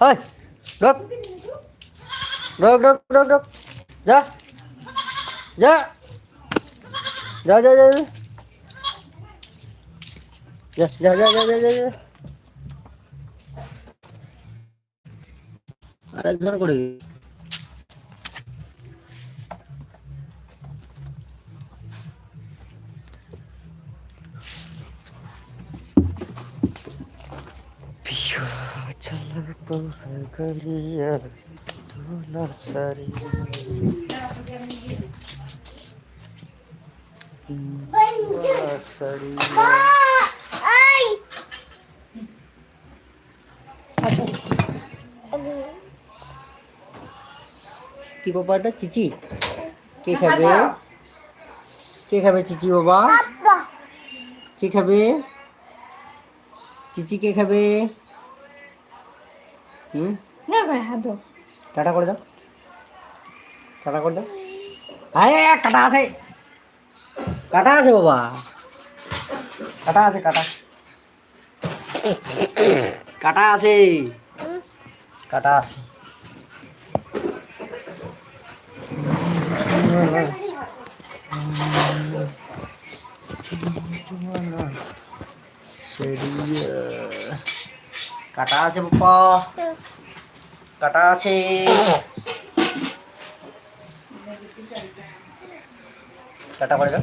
High ডক ডক ডক ডক ডক যা যা যা যা যা যা যা যা যা যা যা যা আরেকজন করে चल গলিয়া ধুলা সারিয়া কি বাবা এটা চিচি? কে খাবে? কে খাবে চিচি বাবা। কে খাবে? চিচি কে খাবে? হুম না ভাই হাত দাও টাটা করে দাও টাটা করে দাও আরে কাটা আছে কাটা আছে বাবা কাটা আছে কাটা কাটা আছে কাটা আছে সেরিয়া কাটা আছে বাবা কাটা আছে। কাটা করে দাও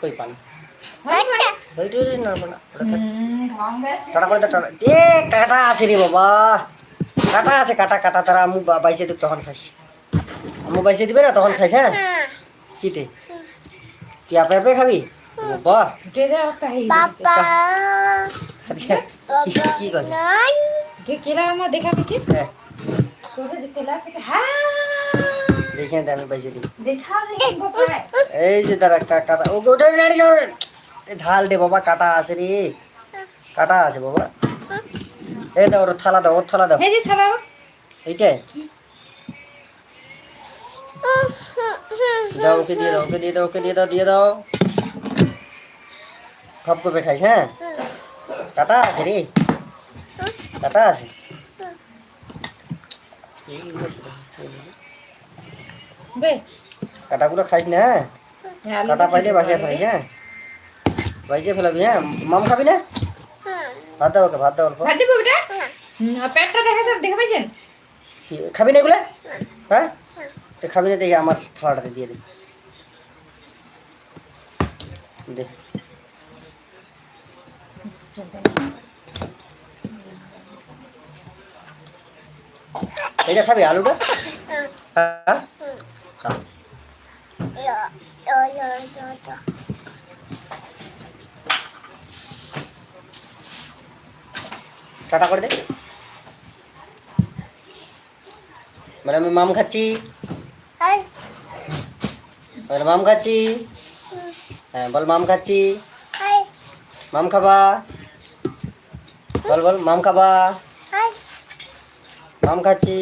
কই পান। কাটা করে দাও এ কাটা আছে রে বাবা। কাটা আছে কাটা কাটা। তারা আমু বাইসে দিবে তখন খাইস। আমু বাইসে দিবে না তখন খাইস হ্যাঁ? কিতে তুই আপে আপে খাবি? বাবা। আচ্ছা, কি কি করছিস আমার দেখা পেয়েছি? হ্যাঁ। হ্যাঁ। দেখে আমি এই যে তারা কাটা ওটা ঝাল দে বাবা কাটা আছে রে। কাটা আছে বাবা। এই দাও ওর থালা দাও ওর থালা দাও। এই যে থালা এইটাই দাও ওকে দিয়ে দাও ওকে দিয়ে দাও ওকে দিয়ে দাও দিয়ে দাও। খপ করে খাইস হ্যাঁ? কাটা আছে রে। কাটা আছে। কাটাগুলো খাইস না হ্যাঁ? কাটা পাইলে বাসায় ফেলিস হ্যাঁ? বাজিয়ে ফেলাবি হ্যাঁ? মাম খাবি না? ভাত দাও ভাত দাও অল্প। ভাত দিব বেটা? পেটটা দেখা যাচ্ছে দেখা পাইছেন? কি খাবি না এগুলো? হ্যাঁ? তো খাবি না দেখি আমার থালাটাতে দিয়ে দে। দে। এটা খাবি আলুটা? হ্যাঁ? টাটা করে দে। মানে আমি মাম খাচ্ছি। বল মাম খাচ্ছি। হ্যাঁ বল মাম খাচ্ছি। মাম খাবা। বল বল মাম খাবা? মাম খাচ্ছি।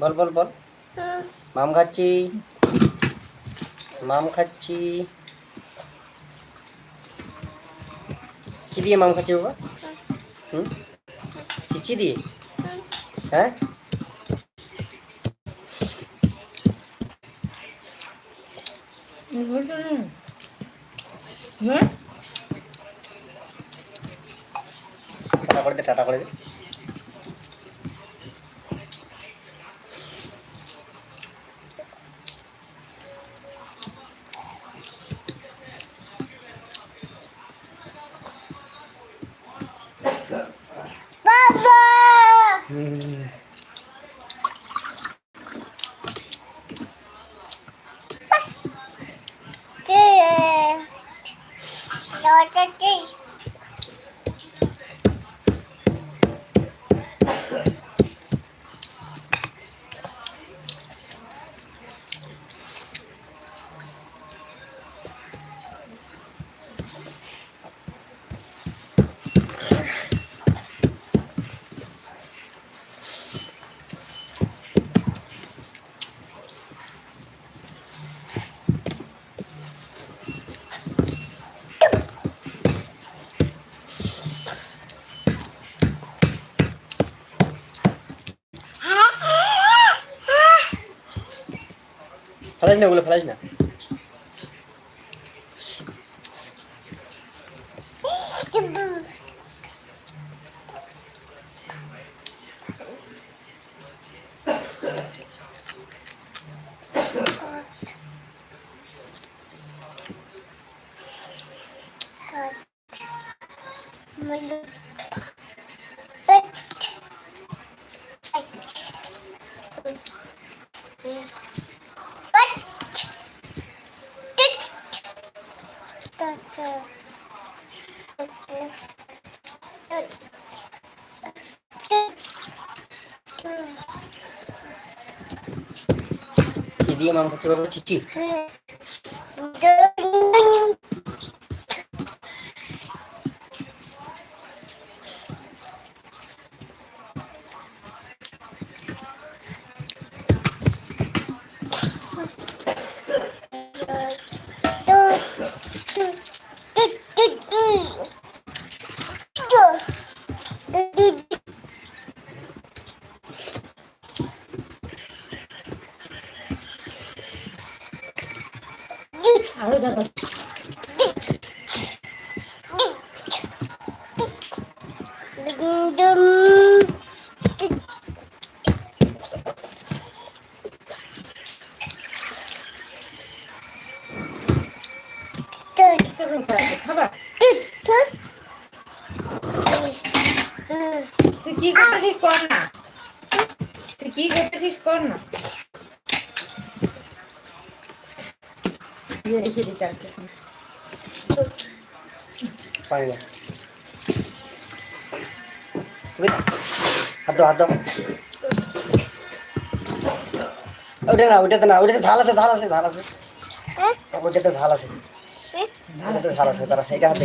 বল বল বল। মাম খাচ্ছি। মাম খাচ্ছি। কি দিয়ে মাম খাচ্ছি বাবা? হুম? চিচি দিয়ে হ্যাঁ টাটা করে দে টাটা করে দে। ফেলাস না ওগুলো ফেলাস না কি দিয়ে মাম খাচ্ছে বাবা চিচি তুই কি করতেছিস কর না তুই কি করতেছিস কর না দিয়ে রেখে দিতে আসছে পানি না ওই হাত দাও হাত দাও ওটা না ওটাতে না ওটাতে ঝাল আছে ঝাল আছে ঝাল আছে ওটাতে ঝাল আছে ওটাতে ঝাল আছে তারা এটা হাতে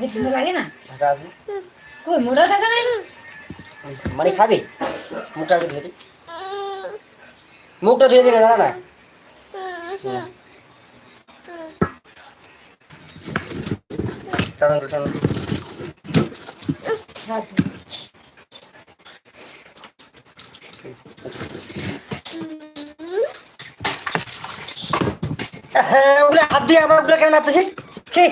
আমাকে ঠান্ডা লাগে না? কই মোটা থাকা নাই? মানে খাবি? মুখটা ধুয়ে দি। মুখটা ধুয়ে দিলে দাঁড়া না টানো টানো। হ্যাঁ ওগুলো হাত দিয়ে আমার ওগুলো কেন নাচতেছিস ঠিক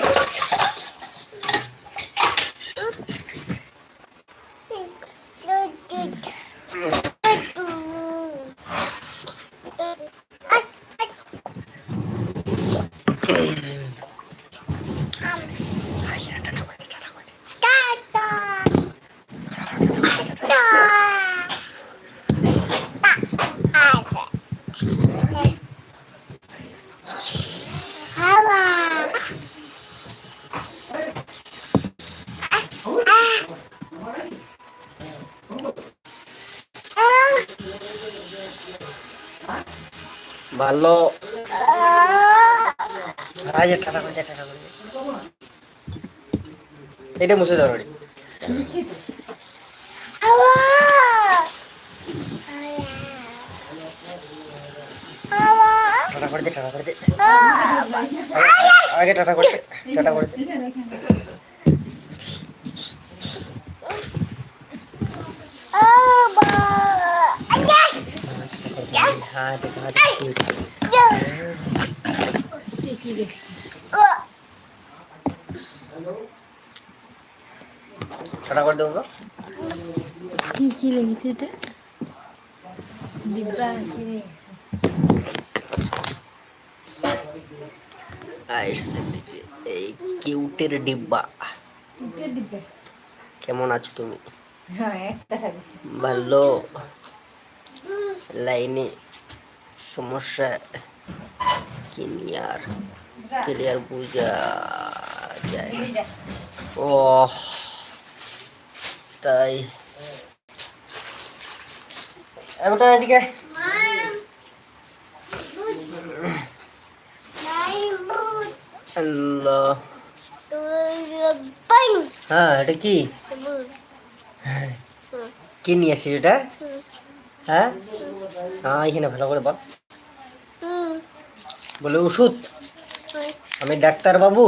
ভালো। এটা মুছে দাও টাটা করে দে টাটা করে দে। আগে- আগে টাটা করে দে টাটা করে দে। দেখা কি রে টাটা করে দেবো কি কি লেগেছে এটা? ডিব্বা কি রে এই কিউটের ডিব্বা। কেমন আছো তুমি? হ্যাঁ ভালো। লাইনে সমস্যা। ক্লিয়ার বোঝা যায় ও তাই। এবারটা এদিকে আল্লাহ। হ্যাঁ এটা কি? কি নিয়ে আসছিস এটা? হ্যাঁ? হ্যাঁ এখানে ভালো করে বল। বলে ওষুধ? আমি ডাক্তার বাবু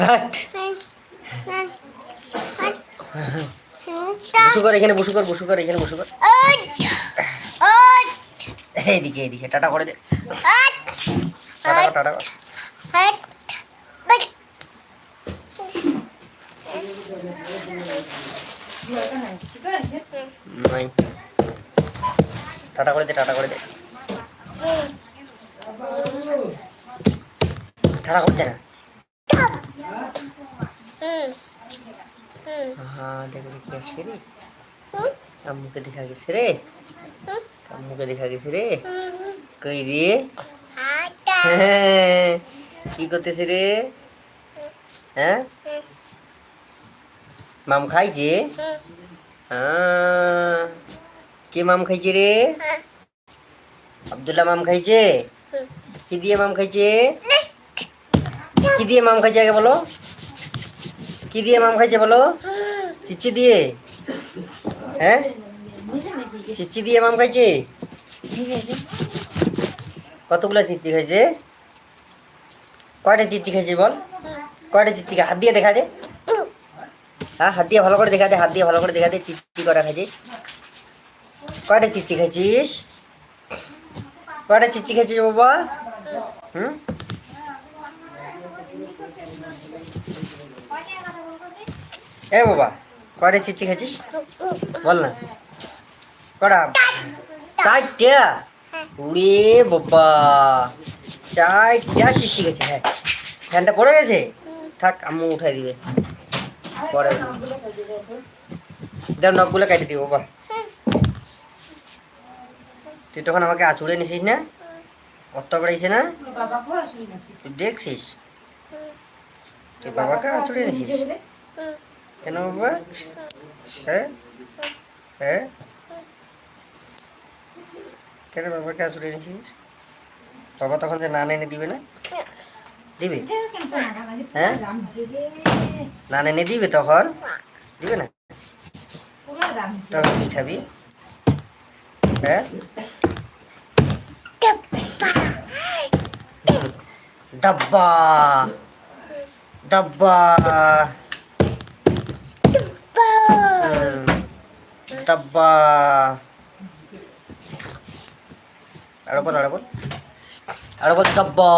হাট। বসু কর এখানে বসু কর বসু কর এখানে বসু কর। এইদিকে এইদিকে টাটা করে দে। টাটা টাটা কর। টাটা করে দে টাটা করে দে। করতে না। হ্যাঁ দেখো দেখি আসছে রে। আম্মুকে দেখা গেছে রে। আম্মুকে দেখা গেছে রে। কই রে? হ্যাঁ, কি করতেছে রে? হ্যাঁ? মাম খাইছে? হ্যাঁ কে মাম খাইছে রে? আব্দুল্লাহ মাম খাইছে? কি দিয়ে মাম খাইছে? কি দিয়ে মাম খাইছে আগে বলো? কি দিয়ে মাম খাইছে বলো? চিচ্চি দিয়ে? হ্যাঁ? চিচ্চি দিয়ে মাম খাইছে? কতগুলো চিচ্চি খাইছে? কয়টা চিচ্চি খাইছে বল? কয়টা চিচ্চি খা- হাত দিয়ে দেখা দে। হ্যাঁ হাত দিয়ে ভালো করে দেখা দে, হাত দিয়ে ভালো করে দেখা দে চিচ্চি কটা খাইছিস? কয়টা চিচ্চি খাইছিস? কয়টা চিচ্চি খাইছিস বাবা? হুম? এ বাবা, কয়টা চিচ্চি খাইছিস বল না। কটা চারটা? উড়ে বাবা। চারটা চিচি গেছে হ্যাঁ। ফ্যানটা পড়ে গেছে? থাক, আম্মু উঠাই দিবে। পরে। দেখ, নখগুলো কেটে দিব বাবা তুই তখন আমাকে আচুড়ে নিছিস না? অত বেড়াইছে না? তুই দেখছিস? তুই বাবাকে আচুড়ে নিছিস? কেন বাবা হ্যাঁ? হ্যাঁ? কেন বাবাকে আচুড়ে নিছিস বাবা তখন যে নান এনে দিবে না? দিবে? হ্যাঁ? নান এনে দিবে তখন? দিবে না? তখন কি খাবি? হ্যাঁ? ডাব্বা। আরও বল আরও বল আরও বল ডাব্বা।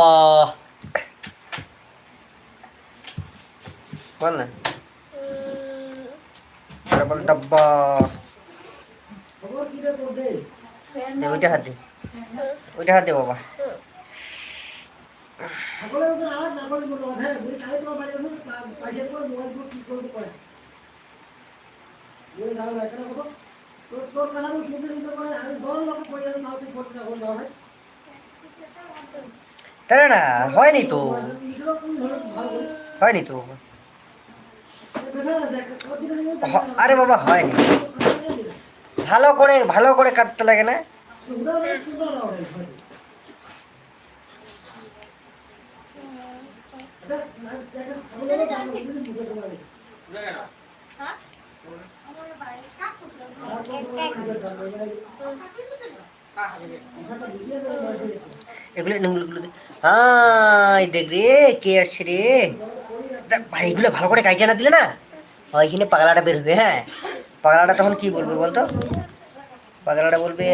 বল না আরও বল ডাব্বা দে, ওইটা হাত তাই না হয়নি তো হয়নি তো আরে বাবা হয়নি ভালো করে ভালো করে কাটতে লাগে না এগুলো এগুলো দে। হাই, দেখ রে, কে আসছে রে? দেখ ভাই, এগুলো ভালো করে কাইটা না দিলে না? ওইখানে পাগলাটা বের হবে হ্যাঁ? পাগলাটা তখন কি বলবে বলতো? পাগলাটা বলবে,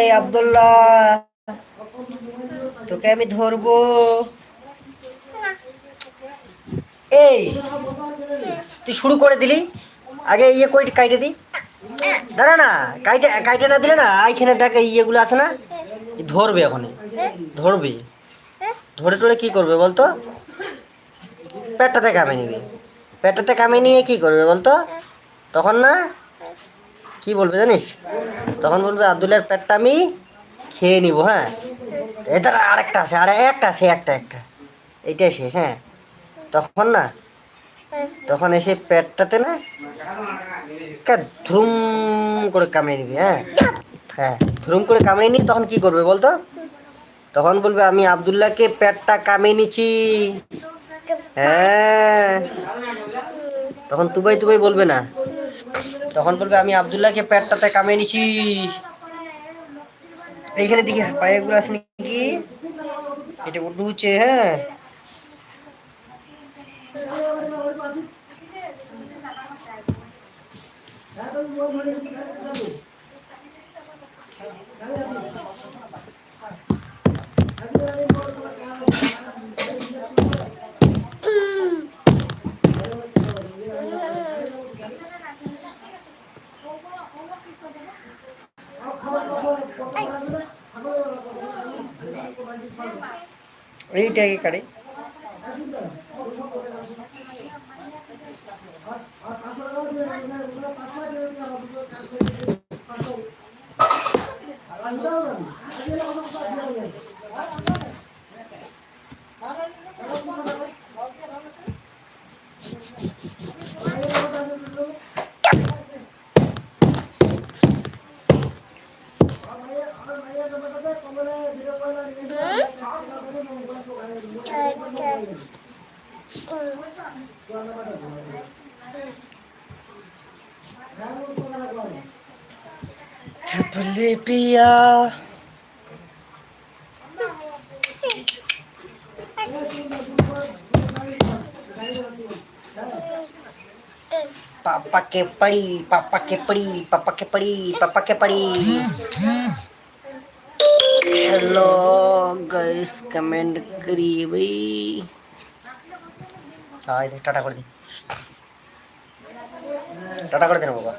এই আব্দুল্লাহ, তোকে আমি ধরবো। এই, তুই শুরু করে দিলি, আগে ইয়ে কই, কাইটে দি। দাঁড়া না, কাইটে কাইটে না দিলে না এইখানে এই ইয়েগুলো আছে না? ধরবে এখন ধরবে। ধরে টরে কি করবে বলতো? পেটটা থেকে আমি নিবে। পেটটাতে কামিয়ে নিয়ে কি করবে বলতো? তখন না, কি বলবে জানিস? তখন বলবে, আব্দুলের পেটটা আমি খেয়ে নিব হ্যাঁ? এটা আরেকটা আছে, আর একটা আছে, একটা একটা। এইটাই শেষ হ্যাঁ? তখন না, তখন এসে পেটটাতে না একটা ধুম করে কামিয়ে নিবি হ্যাঁ? হ্যাঁ ধুম করে কামিয়ে নিয়ে তখন কি করবে বলতো? তখন বলবে, আমি আব্দুল্লাহকে পেটটা কামিয়ে নিচ্ছি। হ্যাঁ। তখন তুবাই তুবাই বলবে না। তখন বলবে, আমি আব্দুল্লাহকে পেটটাতে কামিয়ে নিছি এইখানে দেখি পায়েগুলো আছে নাকি? এটা উঠু হচ্ছে হ্যাঁ? এইটাকে কাটে रे पापा के पड़ी, पापा के पड़ी, पापा के पड़ी, पापा के पड़ी। हेलो गाइस कमेंट करिए भाई हाँ इधर टाटा कर दी। टाटा कर देना होगा।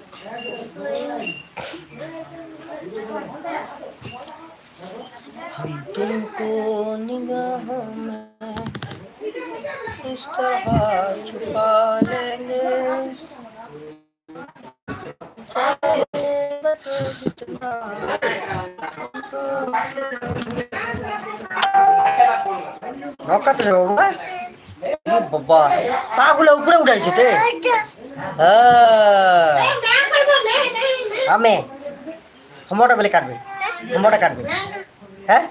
हम तुमको निगाह में इस तरह छुपा लेंगे नौकत रहोगा बाबा पागुला ऊपर उठायचे ते हा তে হ্যাঁ আমি। হোমওয়াটা বলে কাটবে। হোমওয়াটা কাটবে। হ্যাঁ?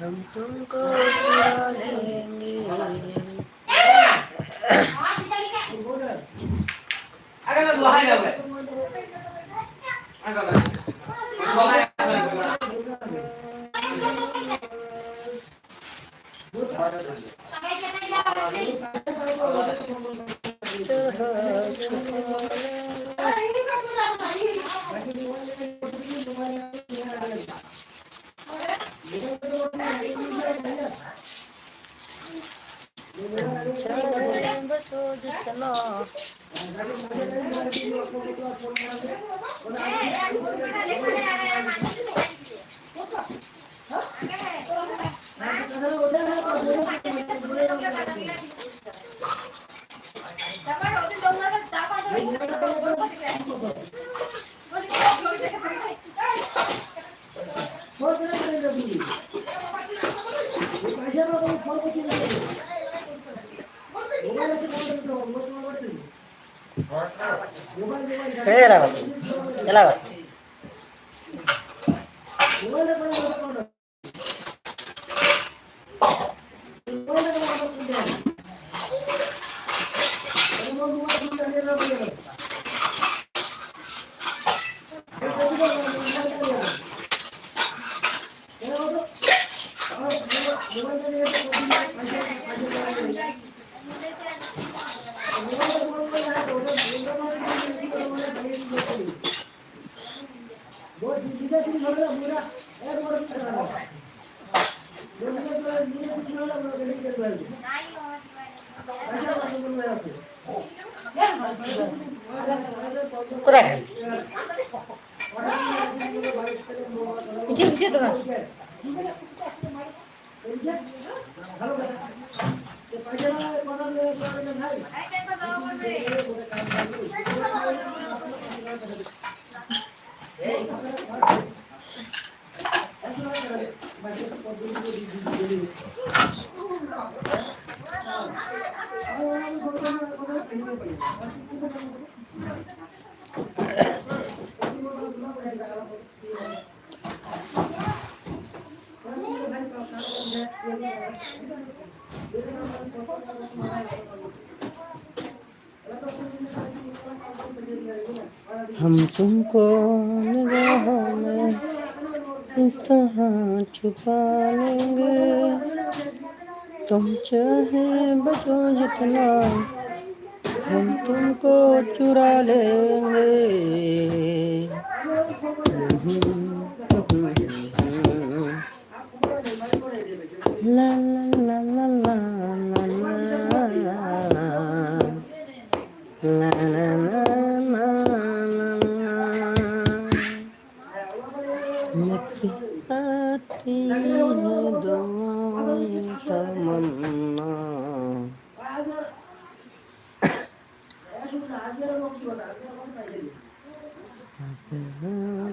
हम तुमको लेंगे अगर मैं दुहाई लगे अगर Hey, hey, hey. Thank you. तुम चाहे बचो जितना हम तुमको चुरा लेंगे ला ला ला ला ला ला ला ला